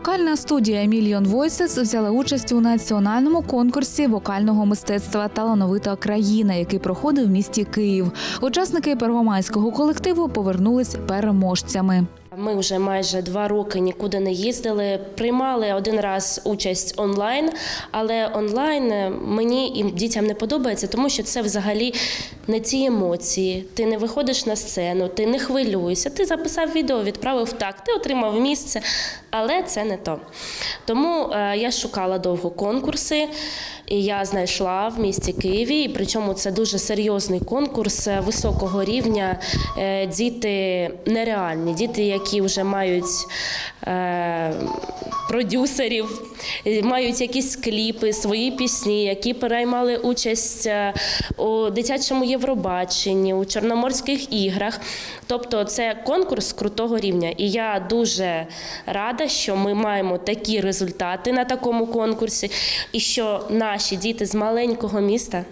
Вокальна студія Million Voices взяла участь у національному конкурсі вокального мистецтва Талановита країна, який проходив в місті Київ. Учасники первомайського колективу повернулись переможцями. Ми вже майже два роки нікуди не їздили. Приймали один раз участь онлайн, але онлайн е, мені і дітям не подобається, тому що це взагалі не ті емоції. Ти не виходиш на сцену, ти не хвилюєшся. Ти записав відео, відправив так, ти отримав місце, але це не то. Тому е, я шукала довго конкурси. І я знайшла в місті Києві, і причому це дуже серйозний конкурс е, високого рівня. Е, Діти нереальні, діти, які вже мають продюсерів, е, мають якісь кліпи, свої пісні, які переймали участь е, у дитячому Євробаченні, у Чорноморських іграх. Тобто це конкурс крутого рівня. І я дуже рада, що ми маємо такі результати на такому конкурсі, і що наші діти з маленького міста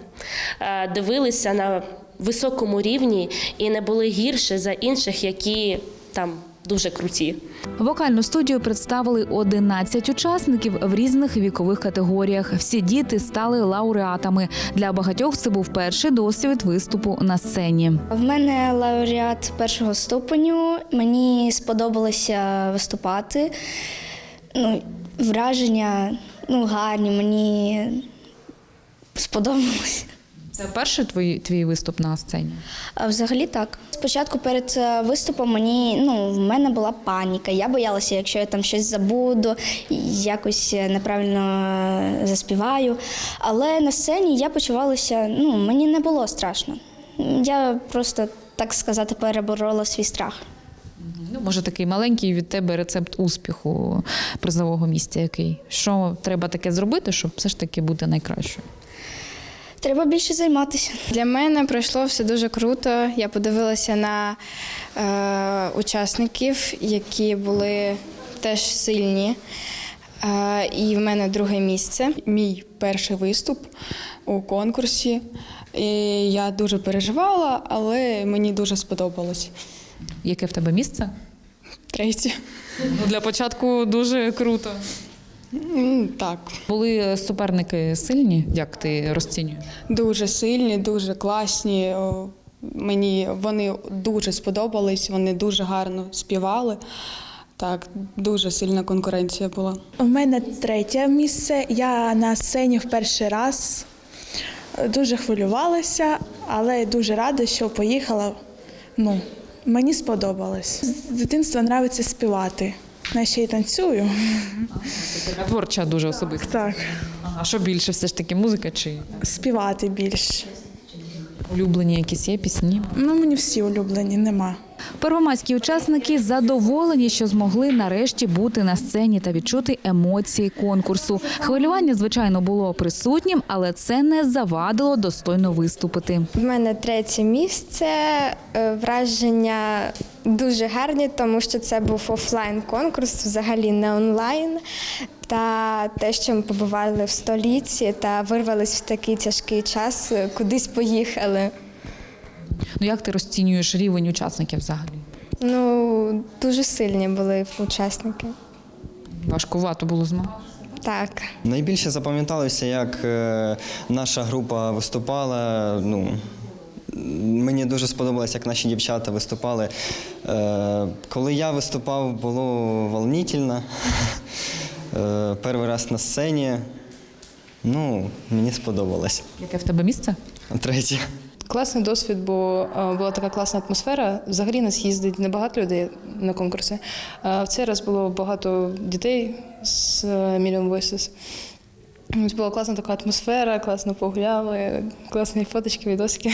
е, дивилися на високому рівні і не були гірше за інших, які там дуже круті. Вокальну студію представили 11 учасників в різних вікових категоріях. Всі діти стали лауреатами. Для багатьох це був перший досвід виступу на сцені. В мене лауреат першого ступеню. Мені сподобалося виступати. Ну, враження ну, гарні, мені сподобалося. Це перший твій, твій виступ на сцені. Взагалі так. Спочатку перед е, виступом мені ну, в мене була паніка. Я боялася, якщо я там щось забуду, якось е, неправильно е, заспіваю. Але на сцені я почувалася, ну, мені не було страшно. Я просто, так сказати, переборола свій страх. Ну, може, такий маленький від тебе рецепт успіху призового місця. Який що треба таке зробити, щоб все ж таки бути найкращою? Треба більше займатися. Для мене пройшло все дуже круто. Я подивилася на е, учасників, які були теж сильні. Е, і в мене друге місце. мій перший виступ у конкурсі. І я дуже переживала, але мені дуже сподобалось. Яке в тебе місце? Третє. Ну, для початку дуже круто. Так, Були суперники сильні, як ти розцінюєш? дуже сильні, дуже класні. Мені вони дуже сподобались, вони дуже гарно співали. Так, дуже сильна конкуренція була. У мене третє місце. Я на сцені в перший раз дуже хвилювалася, але дуже рада, що поїхала. Ну, мені сподобалось. З дитинства подобається співати. Я ще й танцюю. Така творча дуже особиста. Так, А що більше, все ж таки музика чи співати більше. Улюблені якісь є пісні? Ну, мені всі улюблені, нема. Первомайські учасники задоволені, що змогли нарешті бути на сцені та відчути емоції конкурсу. Хвилювання, звичайно, було присутнім, але це не завадило достойно виступити. В мене третє місце. Е, Враження дуже гарні, тому що це був офлайн конкурс, взагалі не онлайн. Та те, що ми побували в столиці та вирвались в такий тяжкий час, кудись поїхали. Ну як ти розцінюєш рівень учасників взагалі? Ну, дуже сильні були учасники. Важкувато було змагати. Так. Найбільше запам'яталося, як е, наша група виступала. Ну, мені дуже сподобалось, як наші дівчата виступали. Е, коли я виступав, було волнительно. Е, перший раз на сцені. Ну, мені сподобалось. Яке в тебе місце? Третє. Класний досвід, бо е, була така класна атмосфера. Взагалі нас їздить небагато людей на конкурси. А в цей раз було багато дітей з е, Million Voices. Була класна така атмосфера, класно погуляли, класні фоточки, відосики.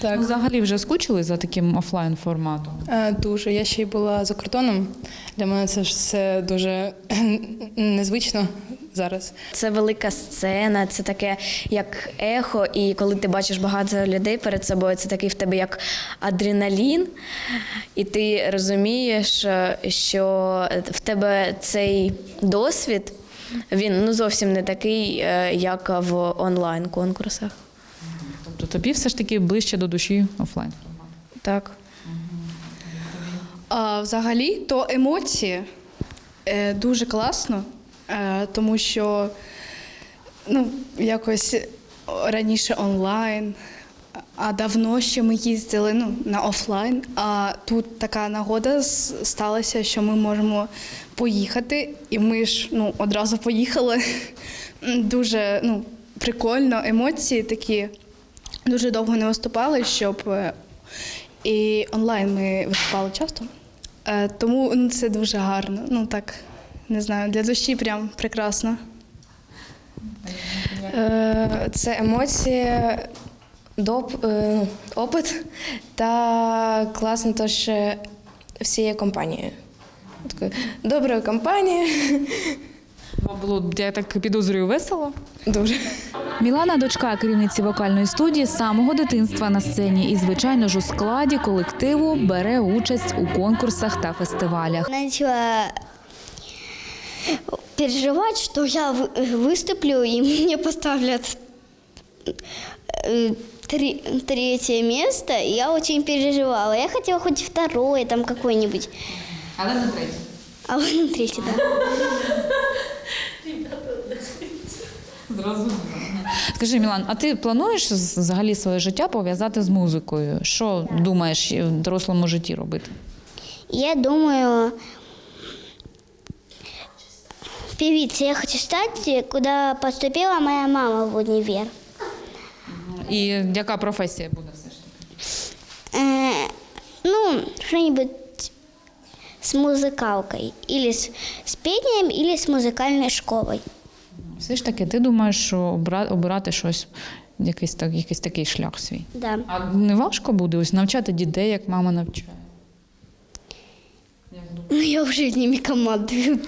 Так. Взагалі вже скучили за таким офлайн форматом. Е, Дуже. Я ще й була за кордоном. Для мене це ж все дуже незвично зараз. Це велика сцена, це таке як ехо, і коли ти бачиш багато людей перед собою, це такий в тебе як адреналін, і ти розумієш, що в тебе цей досвід. Він ну зовсім не такий, е, як в онлайн конкурсах. Тобто тобі все ж таки ближче до душі офлайн. Так. А, взагалі, то емоції е, дуже класно, е, тому що ну, якось раніше онлайн, а давно ще ми їздили ну, на офлайн. А тут така нагода сталася, що ми можемо поїхати, і ми ж ну, одразу поїхали. Дуже ну, прикольно, емоції такі. Дуже довго не виступали, щоб е, і онлайн ми виступали часто. Е, Тому ну, це дуже гарно. Ну так, не знаю, для душі прям прекрасно. Е, Це емоції, доп, опит та класно теж всією компанією. Такою Доброю компанією. Вам було, я так підозрюю, весело? Дуже. Мілана, дочка керівниці вокальної студії з самого дитинства на сцені і, звичайно ж, у складі колективу бере участь у конкурсах та фестивалях. начала переживать, что я вы- выступлю и мне поставлят э, три- третье место. И я очень переживала. Я хотела хоть второе там какое-нибудь. Але на третій. А вот на третье, да. Скажи, Мілан, а ти плануєш з- взагалі своє життя пов'язати з музикою? Що думаєш в дорослому житті робити? Я думаю, певицей я хочу стать, куда поступила моя мама в универ. І яка професія буде все ж таки? Э, ну, что-нибудь с музыкалкой. Или с, с пением, или с музыкальной школой. Все ж таки, ти думаєш, що обирати щось, якийсь, так, якийсь такий шлях свій. Да. А не важко буде ось навчати дітей, як мама навчає? Ну, я в житті ними командую.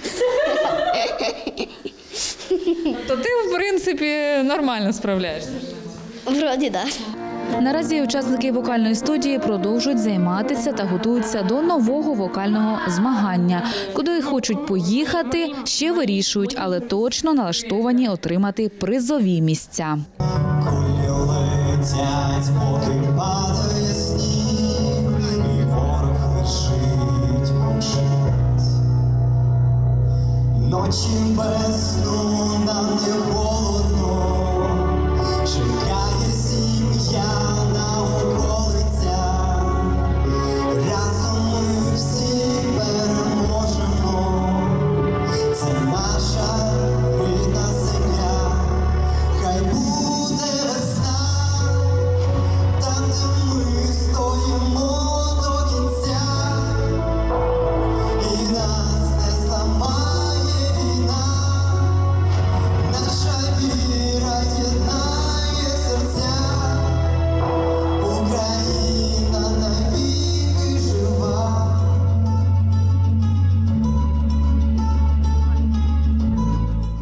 То ти, в принципі, нормально справляєшся. Вроде да. Наразі учасники вокальної студії продовжують займатися та готуються до нового вокального змагання, куди хочуть поїхати, ще вирішують, але точно налаштовані отримати призові місця. Ночі без сну нам не